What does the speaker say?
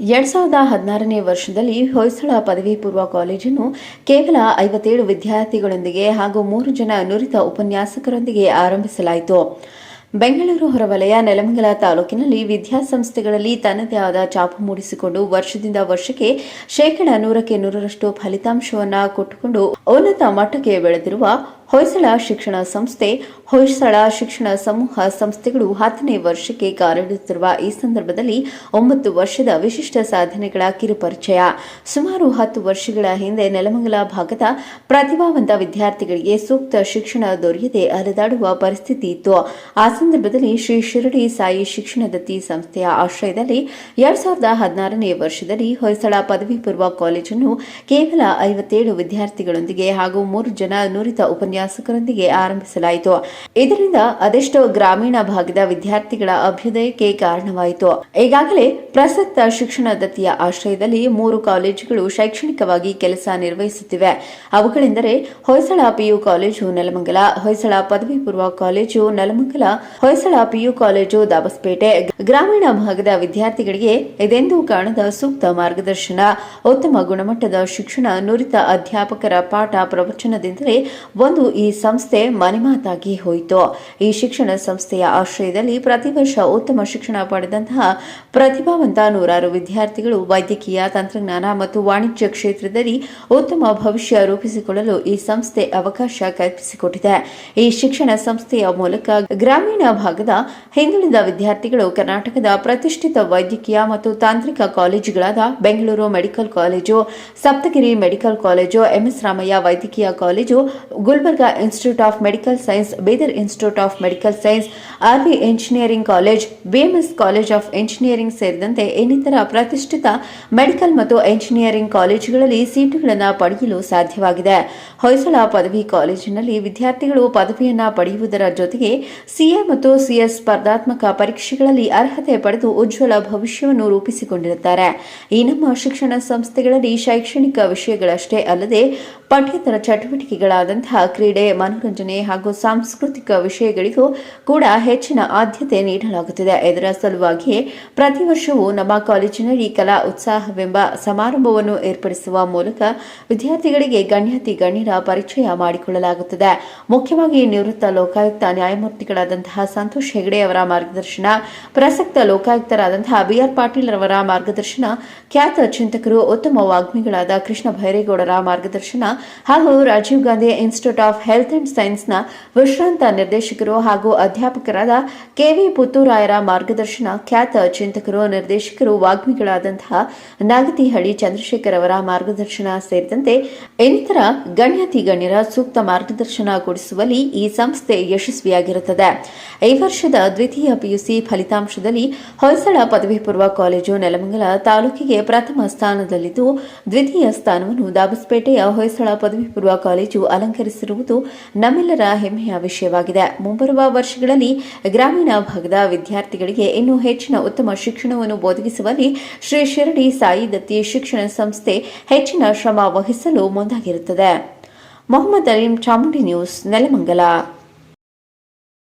ಎರಡ್ ಸಾವಿರದ ಹದಿನಾರನೇ ವರ್ಷದಲ್ಲಿ ಹೊಯ್ಸಳ ಪದವಿ ಪೂರ್ವ ಕಾಲೇಜನ್ನು ಕೇವಲ ಐವತ್ತೇಳು ವಿದ್ಯಾರ್ಥಿಗಳೊಂದಿಗೆ ಹಾಗೂ ಮೂರು ಜನ ನುರಿತ ಉಪನ್ಯಾಸಕರೊಂದಿಗೆ ಆರಂಭಿಸಲಾಯಿತು. ಬೆಂಗಳೂರು ಹೊರವಲಯ ನೆಲಮಂಗಲ ತಾಲೂಕಿನಲ್ಲಿ ವಿದ್ಯಾಸಂಸ್ಥೆಗಳಲ್ಲಿ ತನ್ನದೇ ಆದ ಛಾಪು ಮೂಡಿಸಿಕೊಂಡು ವರ್ಷದಿಂದ ವರ್ಷಕ್ಕೆ ಶೇಕಡ ನೂರಕ್ಕೆ ನೂರರಷ್ಟು ಫಲಿತಾಂಶವನ್ನ ಕೊಟ್ಟುಕೊಂಡು ಉನ್ನತ ಮಟ್ಟಕ್ಕೆ ಬೆಳೆದಿರುವ ಹೊಯ್ಸಳ ಶಿಕ್ಷಣ ಸಂಸ್ಥೆ, ಹೊಯ್ಸಳ ಶಿಕ್ಷಣ ಸಮೂಹ ಸಂಸ್ಥೆಗಳು ಹತ್ತನೇ ವರ್ಷಕ್ಕೆ ಕಾಲಿಡುತ್ತಿರುವ ಈ ಸಂದರ್ಭದಲ್ಲಿ ಒಂಬತ್ತು ವರ್ಷದ ವಿಶಿಷ್ಟ ಸಾಧನೆಗಳ ಕಿರುಪರಿಚಯ. ಸುಮಾರು ಹತ್ತು ವರ್ಷಗಳ ಹಿಂದೆ ನೆಲಮಂಗಲ ಭಾಗದ ಪ್ರತಿಭಾವಂತ ವಿದ್ಯಾರ್ಥಿಗಳಿಗೆ ಸೂಕ್ತ ಶಿಕ್ಷಣ ದೊರೆಯದೆ ಅಲೆದಾಡುವ ಪರಿಸ್ಥಿತಿ ಇತ್ತು. ಆ ಸಂದರ್ಭದಲ್ಲಿ ಶ್ರೀ ಶಿರಡಿ ಸಾಯಿ ಶಿಕ್ಷಣ ದತ್ತಿ ಸಂಸ್ಥೆಯ ಆಶ್ರಯದಲ್ಲಿ ಎರಡ್ ಸಾವಿರದ ಹದಿನಾರನೇ ವರ್ಷದಲ್ಲಿ ಹೊಯ್ಸಳ ಪದವಿ ಪೂರ್ವ ಕಾಲೇಜನ್ನು ಕೇವಲ ಐವತ್ತೇಳು ವಿದ್ಯಾರ್ಥಿಗಳೊಂದಿಗೆ ಹಾಗೂ ಮೂರು ಜನ ನುರಿತ ಉಪನ್ಯಾಸಕರೊಂದಿಗೆ ಆರಂಭಿಸಲಾಯಿತು. ಇದರಿಂದ ಅದೆಷ್ಟೋ ಗ್ರಾಮೀಣ ಭಾಗದ ವಿದ್ಯಾರ್ಥಿಗಳ ಅಭ್ಯುದಯಕ್ಕೆ ಕಾರಣವಾಯಿತು. ಈಗಾಗಲೇ ಪ್ರಸಕ್ತ ಶಿಕ್ಷಣ ದತ್ತಿಯ ಆಶ್ರಯದಲ್ಲಿ ಮೂರು ಕಾಲೇಜುಗಳು ಶೈಕ್ಷಣಿಕವಾಗಿ ಕೆಲಸ ನಿರ್ವಹಿಸುತ್ತಿವೆ. ಅವುಗಳೆಂದರೆ ಹೊಯ್ಸಳ ಪಿಯು ಕಾಲೇಜು ನೆಲಮಂಗಲ, ಹೊಯ್ಸಳ ಪದವಿ ಪೂರ್ವ college Nelamangala Hoysala PU college Dobbaspet. ಗ್ರಾಮೀಣ ಭಾಗದ ವಿದ್ಯಾರ್ಥಿಗಳಿಗೆ ಇದೆಂದೂ ಕಾಣದ ಸೂಕ್ತ ಮಾರ್ಗದರ್ಶನ, ಉತ್ತಮ ಗುಣಮಟ್ಟದ ಶಿಕ್ಷಣ ನುರಿತ ಅಧ್ಯಾಪಕರ ಪಾಠ ಪ್ರವಚನದಿಂದಲೇ ಒಂದು ಈ ಸಂಸ್ಥೆ ಮನೆಮಾತಾಗಿ ಹೋಯಿತು. ಈ ಶಿಕ್ಷಣ ಸಂಸ್ಥೆಯ ಆಶ್ರಯದಲ್ಲಿ ಪ್ರತಿ ವರ್ಷ ಉತ್ತಮ ಶಿಕ್ಷಣ ಪಡೆದಂತಹ ಪ್ರತಿಭಾವಂತ ನೂರಾರು ವಿದ್ಯಾರ್ಥಿಗಳು ವೈದ್ಯಕೀಯ, ತಂತ್ರಜ್ಞಾನ ಮತ್ತು ವಾಣಿಜ್ಯ ಕ್ಷೇತ್ರದಲ್ಲಿ ಉತ್ತಮ ಭವಿಷ್ಯ ರೂಪಿಸಿಕೊಳ್ಳಲು ಈ ಸಂಸ್ಥೆ ಅವಕಾಶ ಕಲ್ಪಿಸಿಕೊಟ್ಟಿದೆ. ಈ ಶಿಕ್ಷಣ ಸಂಸ್ಥೆಯ ಮೂಲಕ ಗ್ರಾಮೀಣ ಭಾಗದ ಹಿಂದುಳಿದ ವಿದ್ಯಾರ್ಥಿಗಳು ಕರ್ನಾಟಕದ ಪ್ರತಿಷ್ಠಿತ ವೈದ್ಯಕೀಯ ಮತ್ತು ತಾಂತ್ರಿಕ ಕಾಲೇಜುಗಳಾದ Bengaluru medical college, Saptagiri medical college MS Ramaiah ವೈದ್ಯಕೀಯ college, Gulbarga institute of medical science Bidar institute of medical science RV engineering college BMS college of engineering ಸೇರಿದಂತೆ ಇನ್ನಿತರ ಪ್ರತಿಷ್ಠಿತ ಮೆಡಿಕಲ್ ಮತ್ತು ಇಂಜಿನಿಯರಿಂಗ್ ಕಾಲೇಜುಗಳಲ್ಲಿ ಸೀಟುಗಳನ್ನು ಪಡೆಯಲು ಸಾಧ್ಯವಾಗಿದೆ. ಹೊಯ್ಸಳ ಪದವಿ ಕಾಲೇಜಿನಲ್ಲಿ ವಿದ್ಯಾರ್ಥಿಗಳು ಪದವಿಯನ್ನು ಪಡೆಯುವುದರ ಜೊತೆಗೆ ಸಿಎ ಮತ್ತು ಸಿಎಸ್ ಸ್ಪರ್ಧಾತ್ಮಕ ಪರೀಕ್ಷೆಗಳಲ್ಲಿ ಅರ್ಹತೆ ಪಡೆದು ಉಜ್ವಲ ಭವಿಷ್ಯವನ್ನು ರೂಪಿಸಿಕೊಂಡಿರುತ್ತಾರೆ. ಈ ನಮ್ಮ ಶಿಕ್ಷಣ ಸಂಸ್ಥೆಗಳಲ್ಲಿ ಶೈಕ್ಷಣಿಕ ವಿಷಯಗಳಷ್ಟೇ ಅಲ್ಲದೆ ಪಠ್ಯೇತರ ಚಟುವಟಿಕೆಗಳಾದಂತಹ ಕ್ರೀಡೆ, ಮನೋರಂಜನೆ ಹಾಗೂ ಸಾಂಸ್ಕೃತಿಕ ವಿಷಯಗಳಿಗೂ ಕೂಡ ಹೆಚ್ಚಿನ ಆದ್ಯತೆ ನೀಡಲಾಗುತ್ತಿದೆ. ಇದರ ಸಲುವಾಗಿಯೇ ಪ್ರತಿ ವರ್ಷವೂ ನಮ್ಮ ಕಾಲೇಜಿನಲ್ಲಿ ಕಲಾ ಉತ್ಸಾಹವೆಂಬ ಸಮಾರಂಭವನ್ನು ಏರ್ಪಡಿಸುವ ಮೂಲಕ ವಿದ್ಯಾರ್ಥಿಗಳಿಗೆ ಗಣ್ಯಾತಿ, ಗಣ್ಯರ ಪರಿಚಯ ಮಾಡಿಕೊಳ್ಳಲಾಗುತ್ತದೆ. ಮುಖ್ಯವಾಗಿ ನಿವೃತ್ತ ಲೋಕಾಯುಕ್ತ ನ್ಯಾಯಮೂರ್ತಿಗಳಾದಂತಹ ಸಂತೋಷ್ ಹೆಗಡೆ ಅವರ ಮಾರ್ಗದರ್ಶನ, ಪ್ರಸಕ್ತ ಲೋಕಾಯುಕ್ತರಾದಂತಹ ಬಿಆರ್ ಪಾಟೀಲ್ ರವರ ಮಾರ್ಗದರ್ಶನ, ಖ್ಯಾತ ಚಿಂತಕರು, ಉತ್ತಮ ವಾಗ್ಮಿಗಳಾದ ಕೃಷ್ಣ ಭೈರೇಗೌಡರ ಮಾರ್ಗದರ್ಶನ ಹಾಗೂ Rajiv Gandhi institute of health and ಸೈನ್ಸ್ನ ವಿಶ್ರಾಂತ ನಿರ್ದೇಶಕರು ಹಾಗೂ ಅಧ್ಯಾಪಕರಾದ ಕೆವಿ ಪುತ್ತೂರಾಯರ ಮಾರ್ಗದರ್ಶನ ಖ್ಯಾತ ಚಿಂತಕರು, ನಿರ್ದೇಶಕರು, ವಾಗ್ಮಿಗಳಾದಂತಹ ನಾಗತಿಹಳ್ಳಿ ಚಂದ್ರಶೇಖರ್ ಅವರ ಮಾರ್ಗದರ್ಶನ ಸೇರಿದಂತೆ ಇನ್ನಿತರ ಗಣ್ಯತಿ ಗಣ್ಯರ ಸೂಕ್ತ ಮಾರ್ಗದರ್ಶನ ಕೊಡಿಸುವಲ್ಲಿ ಈ ಸಂಸ್ಥೆ ಯಶಸ್ವಿಯಾಗಿರುತ್ತದೆ. ಈ ವರ್ಷದ ದ್ವಿತೀಯ ಪಿಯುಸಿ ಫಲಿತಾಂಶದಲ್ಲಿ ಹೊಯ್ಸಳ ಪದವಿ ಪೂರ್ವ ಕಾಲೇಜು ನೆಲಮಂಗಲ ತಾಲೂಕಿಗೆ ಪ್ರಥಮ ಸ್ಥಾನದಲ್ಲಿದ್ದು ದ್ವಿತೀಯ ಸ್ಥಾನವನ್ನು ದಾಬಸ್ಪೇಟೆಯ ಹೊಯ್ಸಳ ಪದವಿ ಪೂರ್ವ ಕಾಲೇಜು ಅಲಂಕರಿಸಿರುವುದು ನಮ್ಮೆಲ್ಲರ ಹೆಮ್ಮೆಯ ವಿಷಯವಾಗಿದೆ. ಮುಂಬರುವ ವರ್ಷಗಳಲ್ಲಿ ಗ್ರಾಮೀಣ ಭಾಗದ ವಿದ್ಯಾರ್ಥಿಗಳಿಗೆ ಇನ್ನೂ ಹೆಚ್ಚಿನ ಉತ್ತಮ ಶಿಕ್ಷಣವನ್ನು ಒದಗಿಸುವಲ್ಲಿ ಶ್ರೀ ಶಿರಡಿ ಸಾಯಿ ದತ್ತಿ ಶಿಕ್ಷಣ ಸಂಸ್ಥೆ ಹೆಚ್ಚಿನ ಶ್ರಮ ವಹಿಸಲು ಮುಂದಾಗಿರುತ್ತದೆ. ಮೊಹಮ್ಮದ್ ಅಲೀಂ ಚಾಮುಂಡಿ ನ್ಯೂಸ್ ನೆಲಮಂಗಲ.